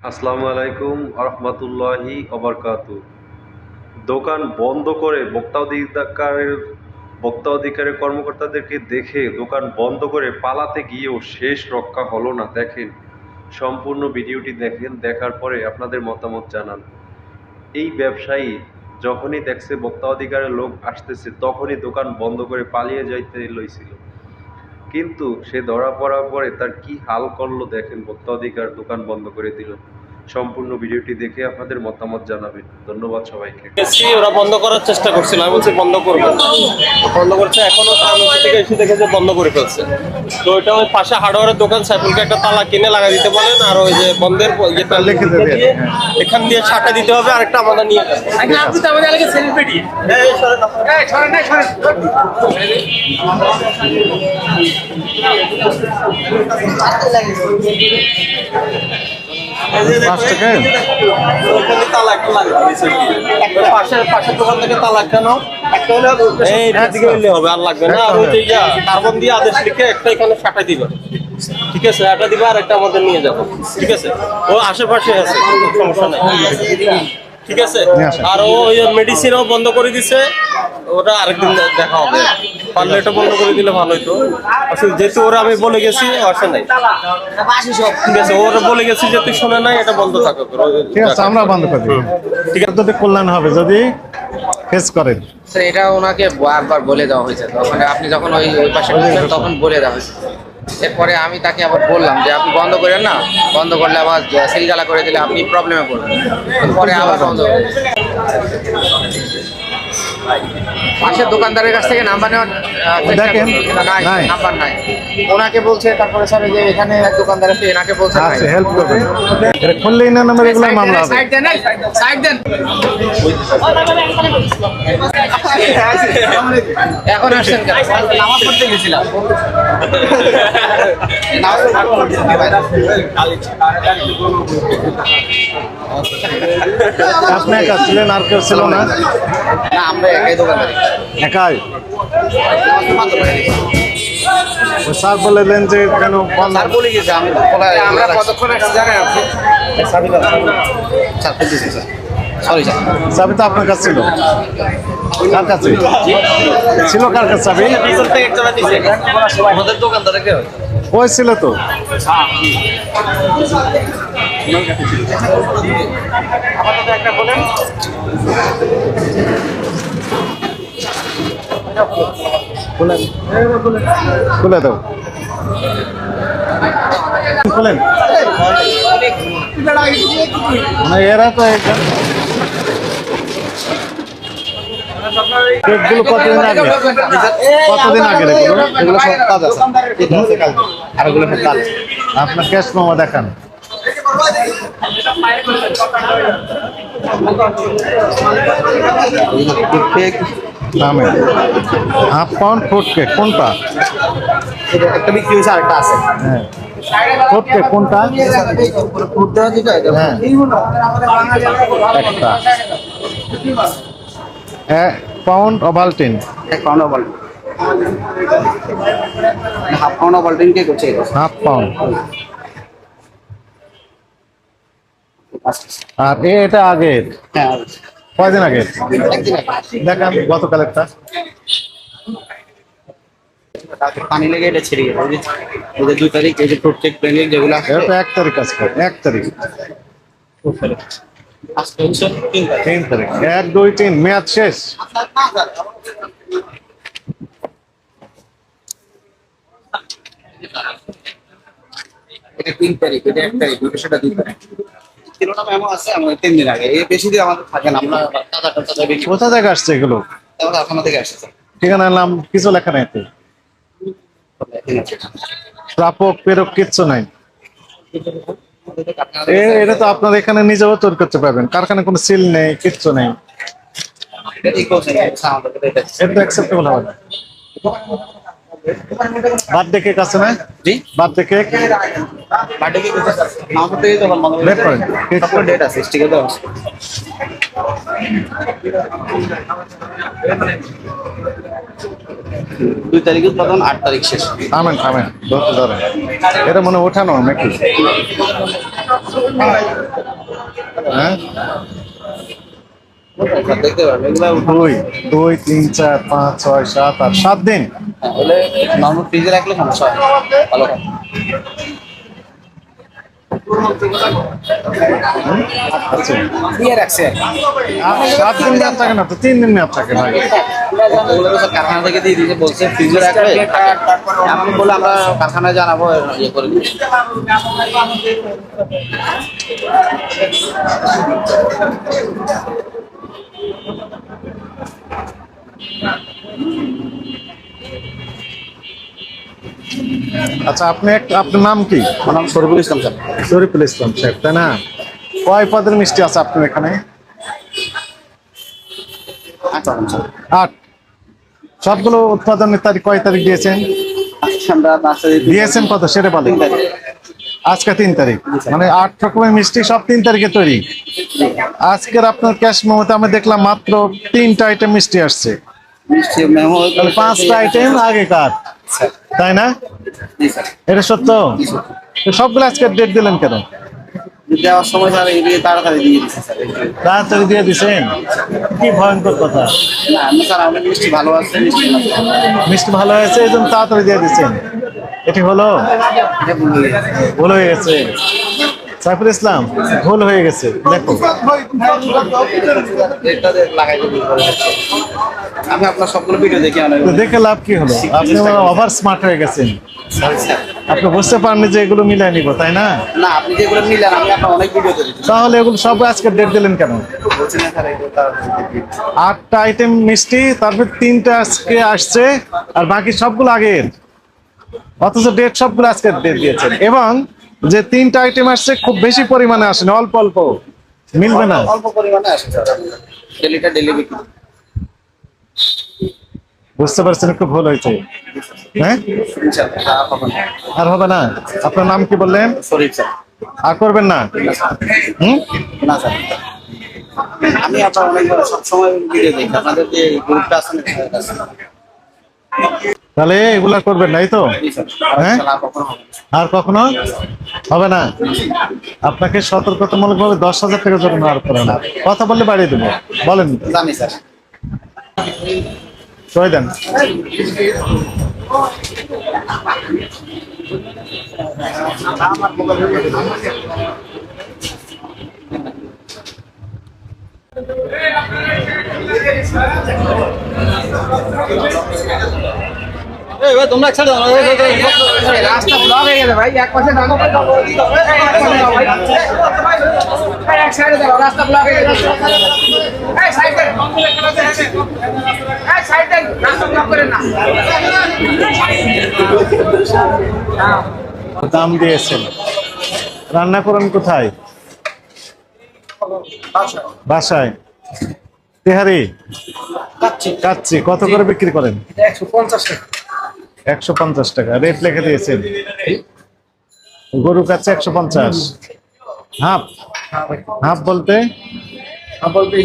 আসসালামু আলাইকুম রহমতুল্লাহি অবরকাতু দোকান বন্ধ করে ভোক্তা অধিকারের ভোক্তা অধিকারের কর্মকর্তাদেরকে দেখে দোকান বন্ধ করে পালাতে গিয়েও শেষ রক্ষা হলো না, দেখেন। সম্পূর্ণ ভিডিওটি দেখেন, দেখার পরে আপনাদের মতামত জানান। এই ব্যবসায়ী যখনই দেখছে বক্তা অধিকারের লোক আসতেছে, তখনই দোকান বন্ধ করে পালিয়ে যাইতে লইছিল। কিন্তু সে ধরা পড়ার পরে তার কি হাল করল দেখেন ভোক্তা অধিকার দোকান বন্ধ করে দিল। সম্পূর্ণ ভিডিওটি দেখে আপনাদের মতামত জানাবেন ধন্যবাদ সবাইকে এসছি ওরা বন্ধ করার চেষ্টা করছিল আমি বলছি বন্ধ করব না। বন্ধ করছে এখনও থেকে এসে দেখে যে বন্ধ করে ফেলছে তো ওইটা ওই পাশে হার্ডওয়ারের দোকান সাইফুলকে একটা তালা কিনে লাগা দিতে বলেন আর ওই যে বন্ধের লিখে দেবে। দিয়ে এখান দিয়ে ছাটা দিতে হবে আরেকটা আমাদের নিয়ে যাবে আপনি তো আমাদের সেলিব্রিটি একটা। একটা একটা নাও একটা হলে এই দিকে ওই যে কার্বন দিয়ে আদেশ লিখে একটা এখানে দিবে। ঠিক আছে? একটা দিবে আর একটা আমাদের নিয়ে যাব। ঠিক আছে? ও আশেপাশে আছে সমস্যা নাই। ঠিক আছে? আর ও ওই মেডিসিনও বন্ধ করে দিছে। ওটা আরেকদিন দেখা হবে। পারলে এটা বন্ধ করে দিলে ভালো হতো আসলে যেহেতু ওরা আমি বলে গেছি আসে নাই। ঠিক আছে ওরা বলে গেছি যে তুই শোনে নাই এটা বন্ধ থাকুক ঠিক আছে আমরা বন্ধ করে দিই। ঠিক আছে। যদি কল্যাণ হবে যদি ফেস করেন। স্যার এটা ওনাকে বারবার বলে দেওয়া হয়েছে। তখন আপনি যখন ওই ওই পাশে তখন বলে দেওয়া হয়েছে। এরপরে আমি তাকে আবার বললাম যে আপনি বন্ধ করেন না? বন্ধ করলে আবার সিলগালা করে দিলে আপনি প্রবলেমে পড়বেন। পরে আবার বন্ধ। পাশের দোকানদারের কাছ থেকে নাম্বার নেওয়ার দেখেন, নাই। নাম্বার নাই। ওনাকে বলছে তারপরে স্যার যে এখানে এক দোকানদার আছে এনাকে বলছে আচ্ছা হেল্প করবেন। এটা খুললেই না নাম্বার এগুলো মামলা হবে। সাইড দেন, সাইড দেন। এখন আসছেন কেন? নামাজ পড়তে গেছিলাম। আপনি একা ছিলেন আর কেউ ছিল না আমরা একাই দোকানদারি। একাই? স্যার বললেন যে কেন স্যার বলে গেছে আমি আমরা কতক্ষণ আসছি জানেন আপনি স্যার স্যার সরি স্যার চাবি তো আপনার কাছে ছিল। কার কাছে? ছিল কার কাছে? চাবি আমাদের দোকানদারে কে? ওই ছিল তো। খুলেন খুলে দাও। খুলেন। না এরা তো কতদিন আগে? কতদিন আগে এগুলো সব কাজ আছে। আর এগুলো সব আপনার ক্যাশ মামা দেখান। দামে। হাফ পাউন্ড ফুট কেক কোনটা? একটা বিক্রি হয়েছে আরেকটা আছে। হ্যাঁ। কেক কোনটা? হ্যাঁ। একটা। এক পাউন্ড অভালটিন এক পাউন্ড অবাল্টিন হাফ পাউন্ড করছে হাফ পাউন্ড। আর এটা আগের। হ্যাঁ কয়দিন আগে। দেখান গতকালেরটা। পানি লেগে এটা ছিঁড়ে গেছে এই যে- দুই তারিখ এই যে প্রত্যেক প্লেনিক যেগুলো এটা এক তারিখ এক তারিখ। আজকে হচ্ছে তিন তারিখ। তিন তারিখ এক দুই তিন মেয়াদ শেষ। এটা তিন তারিখ এটা এক তারিখ সেটা দুই তারিখ। কিলোটা মেমো আছে আমাদের তিন দিন আগে। এই বেশি দিন আমাদের থাকে আমরা তাজা তাজা বিক্রি কোথা থেকে আসছে এগুলো? আমরা কারখানা থেকে আসছে। ঠিকানার নাম কিছু লেখা নাই তো? প্রাপক প্রেরক কিচ্ছু নাই। এটা তো আপনার এখানে নিজেও তৈরি করতে পারবেন। কারখানায় কোনো সিল নেই কিচ্ছু নেই। এটা অ্যাকসেপ্টেবল হবে না। বার্থডে কেক আছে না? জি। Birthday cake? বার্থডে কি করতে আমাদের থেকে তো বের করেন কেক ডেট আছে স্টিকার আছে। দুই তারিখ উৎপাদন আট তারিখ শেষ। থামেন থামেন ধরতে ধরেন এটা মনে হয় ওঠানো নাকি? হ্যাঁ? দেখতে এগুলো দুই দুই তিন চার পাঁচ ছয় সাত আট সাত দিন। হলে নর্মাল ফ্রিজে রাখলে সমস্যা হয় ভালো হয়। সাত দিন মেয়াদ থাকে না তো তিন দিন মেয়াদ থাকে ওগুলো তো কারখানা থেকে দিয়ে দিতে বলছে ফ্রিজে রাখলে আমি বলে আমরা কারখানায় জানাব ইয়ে করে দিই আচ্ছা আপনি আপনার নাম কি? আমার নাম শরীফুল ইসলাম স্যার। শরীফুল ইসলাম সাহেব তাই না? কয় পদের মিষ্টি আছে আপনার এখানে? আট সবগুলো উৎপাদনের তারিখ কয় তারিখ দিয়েছেন? দিয়েছেন কত? সেটা বলেন। আজকে তিন তারিখ। মানে আট রকমের মিষ্টি সব তিন তারিখে তৈরি। আজকের আপনার ক্যাশ মেমোতে আমি দেখলাম মাত্র তিনটা আইটেম মিষ্টি আসছে। পাঁচটা আইটেম আগেকার। তাই না? এটা সত্য? সব সবগুলো আজকে ডেট দিলেন কেন? দেওয়ার সময় স্যার তাড়াতাড়ি দিয়ে দিচ্ছে স্যার তাড়াতাড়ি দিয়ে দিচ্ছেন কি ভয়ঙ্কর কথা। না স্যার আমাদের মিষ্টি ভালো আছে মিষ্টি ভালো আছে। হয়েছে এই জন্য তাড়াতাড়ি দিয়ে দিচ্ছেন এটি হলো? ভুল হয়ে গেছে। সাইফুল ইসলাম ভুল হয়ে গেছে। দেখো। আমি আপনার সবগুলো ভিডিও দেখি দেখে লাভ কি হলো? আপনি ওভার স্মার্ট হয়ে গেছেন। আপনি বুঝতে পারেননি যে এগুলো মিলাই নিব তাই না? না আপনি যেগুলো নিলেন আমি আপনার অনেক ভিডিও দেখেছি। তাহলে এগুলো সব আজকে ডেট দিলেন কেন? আটটা আইটেম মিষ্টি তারপর তিনটা আজকে আসছে আর বাকি সবগুলো আগের। অথচ ডেট সবগুলো আজকে ডেট দিয়েছেন। এবং যে তিনটা আইটেম আসছে খুব বেশি পরিমাণে আসেনি অল্প অল্প। মিলবে না? অল্প পরিমাণে আসে ডেলিটা ডেলি বিক্রি বুঝতে পারছেন একটু ভুল হয়েছে। হ্যাঁ? আর হবে না। না? আপনার নাম কি বললেন? আর করবেন না? হুম? না স্যার। আমি আপনার অনেক সবসময় ভিডিও দেখি। আপনাদের যে গ্রুপটা আছে না, সেটা আছে। তাহলে এগুলা করবেন নাই তো? হ্যাঁ? আর কখনো? হবে না। আর আপনাকে সতর্কতামূলক ভাবে দশ হাজার টাকা জরিমানা আরোপ করে না। কথা বললে বাড়িয়ে দেবো। বলেন। জানি স্যার। সই দেন রাস্তা ব্লক হয়ে গেছে ভাই এক পাশে দাঁড়ানো এক সাইডে রাস্তা ব্লক হয়ে গেছে এই সাইডে এই সাইডে রাস্তা ব্লক করে না দাম দিয়েছেন রান্না করেন কোথায় বাসায় তেহারি? কাচ্ছি কত করে বিক্রি করেন? একশো পঞ্চাশ টাকা। একশো পঞ্চাশ টাকা। রেট লিখে দিয়েছেন। গরু কাছে একশো পঞ্চাশ। হাফ। হাফ বলতে? বলতে